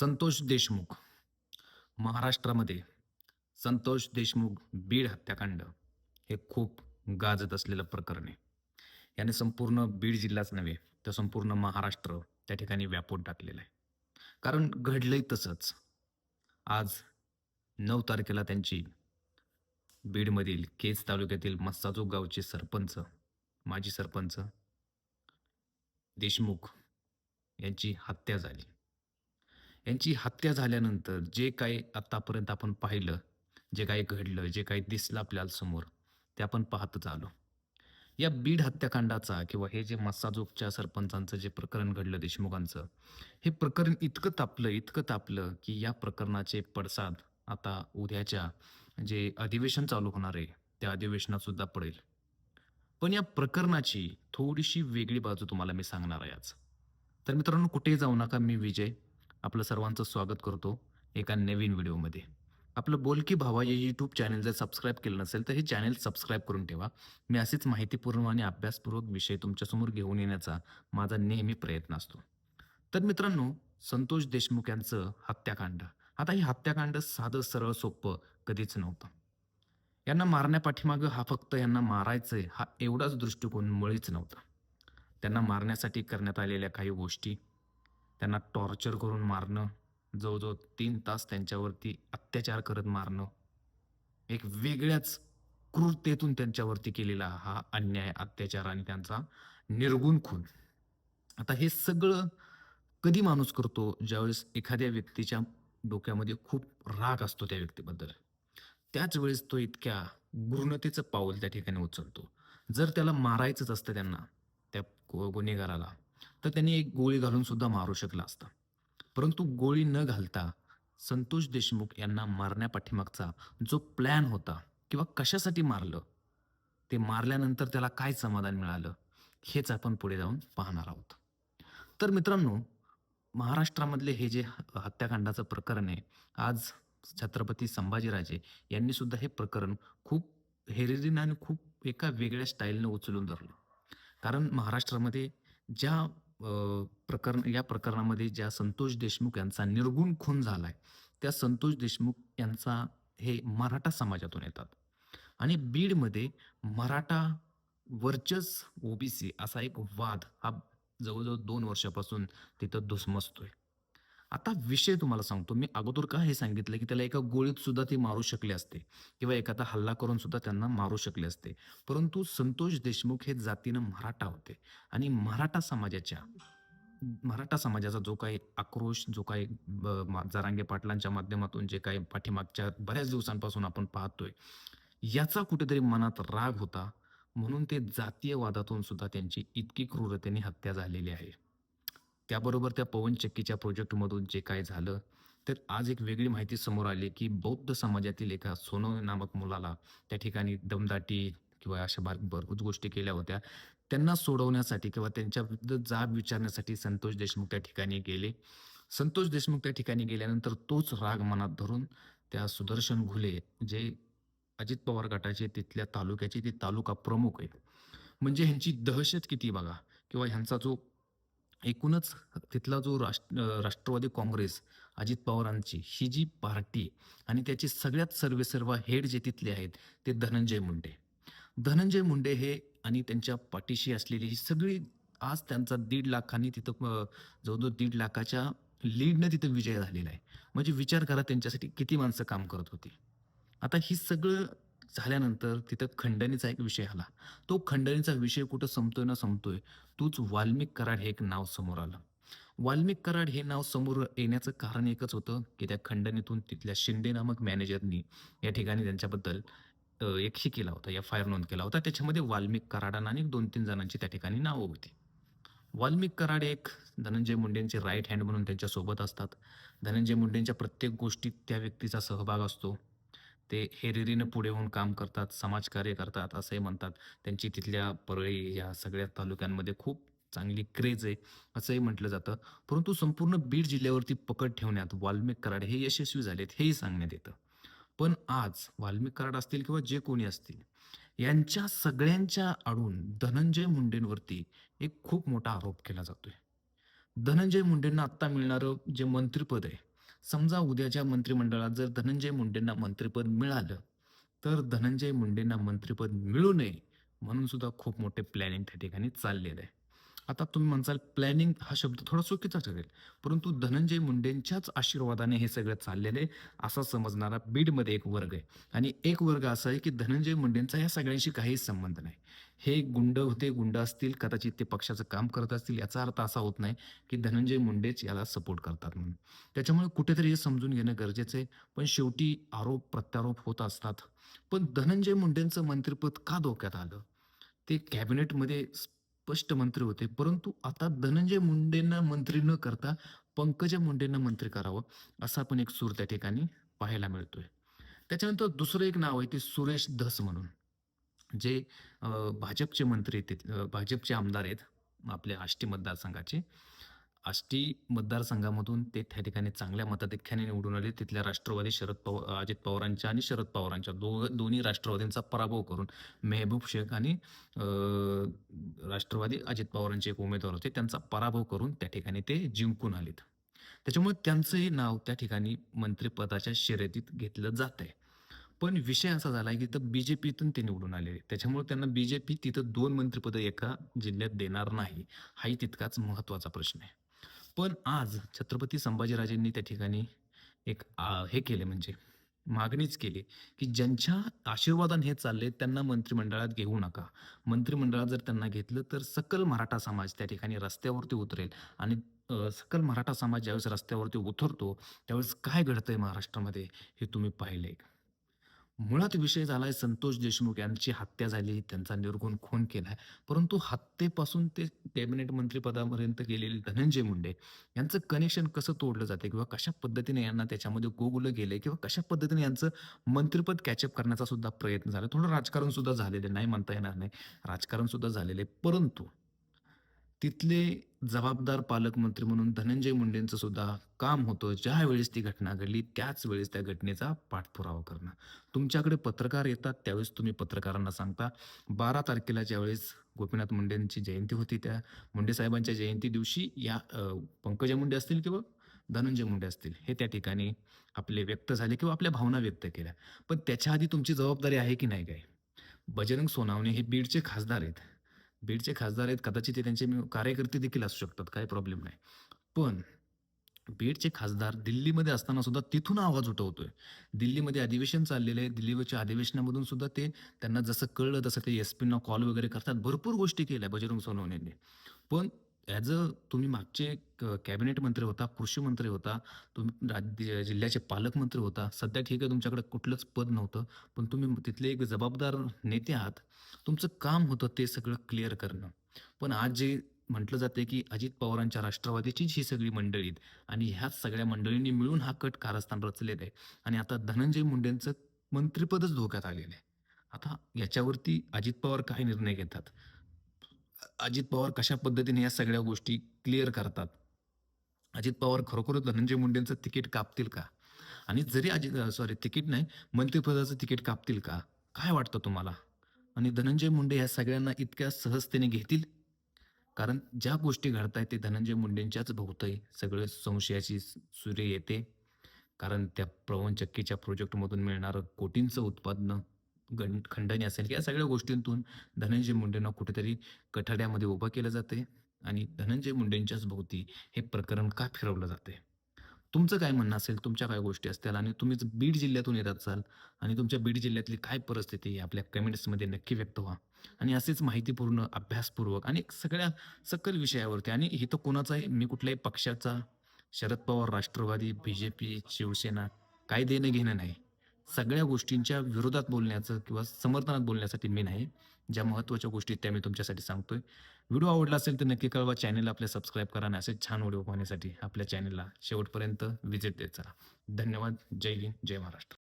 संतोष देशमुख महाराष्ट्रामध्ये संतोष देशमुख बीड हत्याकांड हे खूप गाजत असलेलं प्रकरण आहे. याने संपूर्ण बीड जिल्हाच नव्हे तर संपूर्ण महाराष्ट्र त्या ठिकाणी व्यापून टाकलेलं आहे. कारण घडलंय तसंच. आज नऊ तारखेला त्यांची बीडमधील केज तालुक्यातील मस्साजो गावचे सरपंच माजी सरपंच देशमुख यांची हत्या झाली. यांची हत्या झाल्यानंतर जे काही आत्तापर्यंत आपण पाहिलं जे काही घडलं जे काही दिसलं आपल्याला समोर ते आपण पाहतच आलो. या बीड हत्याकांडाचा किंवा हे जे मस्साजोगच्या सरपंचांचं जे प्रकरण घडलं देशमुखांचं हे प्रकरण इतकं तापलं इतकं तापलं की या प्रकरणाचे पडसाद आता उद्याच्या जे अधिवेशन चालू होणार आहे त्या अधिवेशनात सुद्धा पडेल. पण या प्रकरणाची थोडीशी वेगळी बाजू तुम्हाला मी सांगणार आहे आज. तर मित्रांनो कुठेही जाऊ नका मी विजय. आपलं सर्वांचं स्वागत करतो एका नवीन व्हिडिओमध्ये. आपलं बोलकी भावा या यूट्यूब चॅनल जर सबस्क्राईब केलं नसेल तर हे चॅनल सबस्क्राईब करून ठेवा. मी असेच माहितीपूर्ण आणि अभ्यासपूर्वक विषय तुमच्यासमोर घेऊन येण्याचा माझा नेहमी प्रयत्न असतो. तर मित्रांनो संतोष देशमुख यांचं हत्याकांड. आता हे हत्याकांड साधं सरळ सोपं कधीच नव्हतं. यांना मारण्यापाठीमागं हा फक्त यांना मारायचंय हा एवढाच दृष्टिकोन मुळीच नव्हता. त्यांना मारण्यासाठी करण्यात आलेल्या काही गोष्टी त्यांना टॉर्चर करून मारणं जवळजवळ तीन तास त्यांच्यावरती अत्याचार करत मारणं एक वेगळ्याच क्रूरतेतून त्यांच्यावरती केलेला हा अन्याय अत्याचार आणि त्यांचा निर्गुण खून. आता हे सगळं कधी माणूस करतो? ज्यावेळेस एखाद्या व्यक्तीच्या डोक्यामध्ये खूप राग असतो त्या व्यक्तीबद्दल. त्याच वेळेस तो इतक्या गृणतेचं पाऊल त्या ठिकाणी उचलतो. जर त्याला मारायचंच असतं त्यांना त्या गुन्हेगाराला तर त्यांनी एक गोळी घालून सुद्धा मारू शकला असता. परंतु गोळी न घालता संतोष देशमुख यांना मारण्यापाठीमागचा जो प्लॅन होता किंवा कशासाठी मारलं ते मारल्यानंतर त्याला काय समाधान मिळालं हेच आपण पुढे जाऊन पाहणार आहोत. तर मित्रांनो महाराष्ट्रामधले हे जे ह- हत्याकांडाचं प्रकरण आहे आज छत्रपती संभाजीराजे यांनी सुद्धा हे प्रकरण खूप हेरेरीनं आणि खूप एका वेगळ्या स्टाईलनं उचलून धरलं. कारण महाराष्ट्रामध्ये ज्या प्रकरण या प्रकरणामध्ये ज्या संतोष देशमुख यांचा निर्गुण खून झालाय त्या संतोष देशमुख यांचा हे मराठा समाजातून येतात. आणि बीडमध्ये मराठा वर्चस ओबीसी असा एक वाद हा जवळजवळ दोन वर्षापासून तिथं धुसमसतोय. आता विषय तुम्हाला सांगतो. मी अगोदर का हे सांगितलं की त्याला एका गोळीत सुद्धा ते मारू शकले असते किंवा एखादा हल्ला करून सुद्धा त्यांना मारू शकले असते. परंतु संतोष देशमुख हे जातीनं मराठा होते आणि मराठा समाजाच्या मराठा समाजाचा जो काही आक्रोश जो काही ब- मा- पाटलांच्या माध्यमातून जे काही पाठीमागच्या बऱ्याच दिवसांपासून आपण पाहतोय याचा कुठेतरी मनात राग होता. म्हणून ते जातीयवादातून सुद्धा त्यांची इतकी क्रूरतेने हत्या झालेली आहे. त्याबरोबर त्या पवनचक्कीच्या प्रोजेक्टमधून जे काय झालं तर आज एक वेगळी माहिती समोर आली की बौद्ध समाजातील एका सोनो नामक मुलाला त्या ठिकाणी दमदाटी किंवा अशा बार भरपूर गोष्टी केल्या होत्या. त्यांना सोडवण्यासाठी किंवा त्यांच्याबद्दल जाब विचारण्यासाठी संतोष देशमुख त्या ठिकाणी गेले. संतोष देशमुख त्या ठिकाणी गेल्यानंतर तोच राग मनात धरून त्या सुदर्शन घुले जे अजित पवार गटाचे तिथल्या तालुक्याचे ते तालुका प्रमुख आहेत. म्हणजे ह्यांची दहशत किती बघा किंवा ह्यांचा जो एकूणच तिथला जो राष्ट्र राष्ट्रवादी काँग्रेस अजित पवारांची ही जी पार्टी आणि त्याची सगळ्यात सर्वेसर्वा हेड जे तिथले आहेत ते धनंजय मुंडे. धनंजय मुंडे हे आणि त्यांच्या पाठीशी असलेली ही सगळी आज त्यांचा दीड लाखांनी तिथं जवळजवळ दीड लाखाच्या लीडनं तिथं विजय झालेला आहे. म्हणजे विचार करा त्यांच्यासाठी किती माणसं काम करत होती. आता ही सगळं झाल्यानंतर तिथं खंडणीचा एक विषय आला. तो खंडणीचा विषय कुठं संपतोय ना संपतोय तूच वाल्मिक कराड हे एक नाव समोर आलं. वाल्मिक कराड हे नाव समोर येण्याचं कारण एकच होतं की त्या खंडणीतून तिथल्या शिंदे नामक मॅनेजरनी या ठिकाणी त्यांच्याबद्दल एक हे केला होता या फायर नोंद केला होता. त्याच्यामध्ये वाल्मिक कराडान आणि दोन तीन जणांची त्या ठिकाणी नावं होती. वाल्मिक कराड एक धनंजय मुंडेंचे राईट हँड म्हणून त्यांच्यासोबत असतात. धनंजय मुंडेंच्या प्रत्येक गोष्टीत त्या व्यक्तीचा सहभाग असतो. ते हेरिरीनं पुढे होऊन काम करतात समाजकार्य करतात असंही म्हणतात. त्यांची तिथल्या परळी या सगळ्या तालुक्यांमध्ये खूप चांगली क्रेज आहे असंही म्हटलं जातं. परंतु संपूर्ण बीड जिल्ह्यावरती पकड ठेवण्यात वाल्मिक कराड हे यशस्वी झालेत हेही सांगण्यात येतं. पण आज वाल्मिक कराड असतील किंवा जे कोणी असतील यांच्या सगळ्यांच्या आडून धनंजय मुंडेंवरती एक खूप मोठा आरोप केला जातोय. धनंजय मुंडेंना आत्ता मिळणारं जे मंत्रिपद आहे समजा उद्याच्या मंत्रिमंडळात जर धनंजय मुंडेंना मंत्रिपद मिळालं, तर धनंजय मुंडेंना मंत्रिपद मिळू नये म्हणून सुद्धा खूप मोठे प्लॅनिंग त्या ठिकाणी चाललेलं आहे. आता तुम्ही म्हणसाल प्लॅनिंग हा शब्द थोडा चुकीचा ठरेल. परंतु धनंजय मुंडेंच्याच आशीर्वादाने हे सगळं चाललेलं आहे, असा समजणारा बीडमध्ये एक वर्ग आहे. आणि एक वर्ग असा आहे, की धनंजय मुंडेंचा या सगळ्यांशी काहीच संबंध नाही. हे गुंड होते, गुंड असतील, कदाचित ते पक्षाचं काम करत असतील, याचा अर्थ असा होत नाही, की धनंजय मुंडेच याला सपोर्ट करतात म्हणून. त्याच्यामुळे कुठेतरी हे समजून घेणं गरजेचं आहे. पण शेवटी आरोप-प्रत्यारोप होत असतात. पण धनंजय मुंडेंचं मंत्रिपद का धोक्यात आलं? ते कॅबिनेटमध्ये स्पष्ट मंत्री होते. परंतु आता धनंजय मुंडेंना मंत्री न करता पंकजा मुंडेंना मंत्री करावं, असा पण एक सूर त्या ठिकाणी पाहायला मिळतोय. त्याच्यानंतर दुसरं एक नाव आहे ते सुरेश धस म्हणून. जे भाजपचे मंत्री आहेत, भाजपचे आमदार आहेत, आपल्या आष्टी मतदारसंघाचे. आष्टी मतदारसंघामधून ते त्या ठिकाणी चांगल्या मताधिक्याने निवडून आले. तिथल्या राष्ट्रवादी शरद पवार अजित पवारांच्या आणि शरद पवारांच्या दो दोन्ही राष्ट्रवादींचा पराभव करून मेहबूब शेख आणि राष्ट्रवादी अजित पवारांचे एक उमेदवार होते, त्यांचा पराभव करून त्या ठिकाणी ते जिंकून आलेत. त्याच्यामुळे त्यांचंही नाव त्या ठिकाणी मंत्रिपदाच्या शर्यतीत घेतलं जातंय. पण विषय असा झाला की तर बी-जे-पीतून ते निवडून आलेले. त्याच्यामुळे त्यांना बी-जे-पी तिथं दोन मंत्रिपदं एका जिल्ह्यात देणार नाही, हाही तितकाच महत्त्वाचा प्रश्न आहे. पण आज छत्रपती संभाजीराजेंनी त्या ठिकाणी एक आ, हे केले म्हणजे मागणीच केली, की ज्यांच्या आशीर्वादाने हे चालले त्यांना मंत्रिमंडळात घेऊ नका. मंत्रिमंडळात जर त्यांना घेतलं तर सकल मराठा समाज त्या ठिकाणी रस्त्यावरती उतरेल आणि सकल मराठा समाज ज्यावेळेस रस्त्यावरती उतरतो, त्यावेळेस काय घडतंय महाराष्ट्रामध्ये हे तुम्ही पाहिलंय. मुळात विषय झालाय संतोष देशमुख यांची हत्या झाली, त्यांचा निर्गुण खून केलाय. परंतु हत्येपासून ते कॅबिनेट मंत्रिपदापर्यंत गेलेले धनंजय मुंडे यांचं कनेक्शन कसं तोडलं जातंय किंवा कशा पद्धतीने यांना त्याच्यामध्ये गोगुलं गेले किंवा कशा पद्धतीने यांचं मंत्रिपद कॅचअप करण्याचा सुद्धा प्रयत्न झाला. थोडं राजकारण सुद्धा झालेलं नाही म्हणता येणार नाही. राजकारण सुद्धा झालेलं आहे. परंतु तिथले जबाबदार पालकमंत्री म्हणून धनंजय मुंडेंचं सुद्धा काम होतं, ज्या वेळेस ती घटना घडली त्याच वेळेस त्या घटनेचा पाठपुरावा करणं. तुमच्याकडे पत्रकार येतात त्यावेळेस तुम्ही पत्रकारांना सांगता. 12 तारखेला ज्यावेळेस गोपीनाथ मुंडेंची जयंती होती, त्या मुंडे साहेबांच्या जयंती दिवशी या पंकजा मुंडे असतील किंवा धनंजय मुंडे असतील, हे त्या ठिकाणी आपले व्यक्त झाले किंवा आपल्या भावना व्यक्त केल्या. पण त्याच्या आधी तुमची जबाबदारी आहे की नाही काय? बजरंग सोनावणे हे बीडचे खासदार आहेत. बीडचे खासदार आहेत, कदाचित ते त्यांचे मी कार्यकर्ते देखील असू शकतात, काही प्रॉब्लेम नाही. पण बीडचे खासदार दिल्लीमध्ये असताना सुद्धा तिथून आवाज उठवतोय. दिल्लीमध्ये अधिवेशन चाललेलं आहे. दिल्लीच्या अधिवेशनामधून सुद्धा ते त्यांना जसं कळलं तसं ते एस-पींना कॉल वगैरे करतात. भरपूर गोष्टी केल्या बजरंग सोनवणेंनी. पण ॲज अ तुम्ही मागचे क कॅबिनेट मंत्री होता, कृषी मंत्री होता, तुम्ही राज्य जिल्ह्याचे पालकमंत्री होता. सध्या ठीक आहे तुमच्याकडे कुठलंच पद नव्हतं. पण तुम्ही तिथले एक जबाबदार नेते आहात. तुमचं काम होतं ते सगळं क्लिअर करणं. पण आज जे म्हटलं जाते की अजित पवारांच्या राष्ट्रवादीचीच ही सगळी मंडळी आहेत आणि ह्याच सगळ्या मंडळींनी मिळून हा कट कारस्थान रचलेलं आहे आणि आता धनंजय मुंडेंचं मंत्रिपदच धोक्यात आलेलं आहे. आता याच्यावरती अजित पवार काय निर्णय घेतात? अजित पवार कशा पद्धतीने या सगळ्या गोष्टी क्लिअर करतात? अजित पवार खरोखरच धनंजय मुंडेंचं तिकीट कापतील का? आणि जरी अजित सॉरी तिकीट नाही, मंत्रिपदाचं तिकीट कापतील का? काय वाटतं तुम्हाला? आणि धनंजय मुंडे ह्या सगळ्यांना इतक्या सहजतेने घेतील? कारण ज्या गोष्टी घडतायत ते धनंजय मुंडेंच्याच भोवतई सगळं संशयाची सुरे येते. कारण त्या पवनचक्कीच्या प्रोजेक्टमधून मिळणारं कोटींचं उत्पादन गण खंडणी असेल या सगळ्या गोष्टींतून धनंजय मुंडेंना कुठेतरी कठाड्यामध्ये उभं केलं जाते आणि धनंजय मुंडेंच्याच भोवती हे प्रकरण का फिरवलं जाते तुमचं काय म्हणणं असेल? तुमच्या काय गोष्टी असतील आणि तुम्ही बीड जिल्ह्यातून येत असाल आणि तुमच्या बीड जिल्ह्यातली काय परिस्थिती आपल्या कमेंट्समध्ये नक्की व्यक्त व्हा. आणि असेच माहितीपूर्ण, अभ्यासपूर्वक आणि सगळ्या सकल विषयावरती आणि इथं कोणाचाही मी कुठल्याही पक्षाचा, शरद पवार, राष्ट्रवादी, बी-जे-पी, शिवसेना काय देणं-घेणं नाही. सगळ्या गोष्टींच्या विरोधात बोलण्याचं किंवा समर्थनात बोलण्यासाठी मी नाही. ज्या महत्त्वाच्या गोष्टी त्या मी तुमच्यासाठी सांगतोय. व्हिडिओ आवडला असेल तर नक्की कळवा. चॅनलला आपल्या सबस्क्राईब करा आणि असेच छान व्हिडिओ पाहण्यासाठी आपल्या चॅनलला शेवटपर्यंत व्हिजिट देत चला. धन्यवाद. जय हिंद, जय महाराष्ट्र.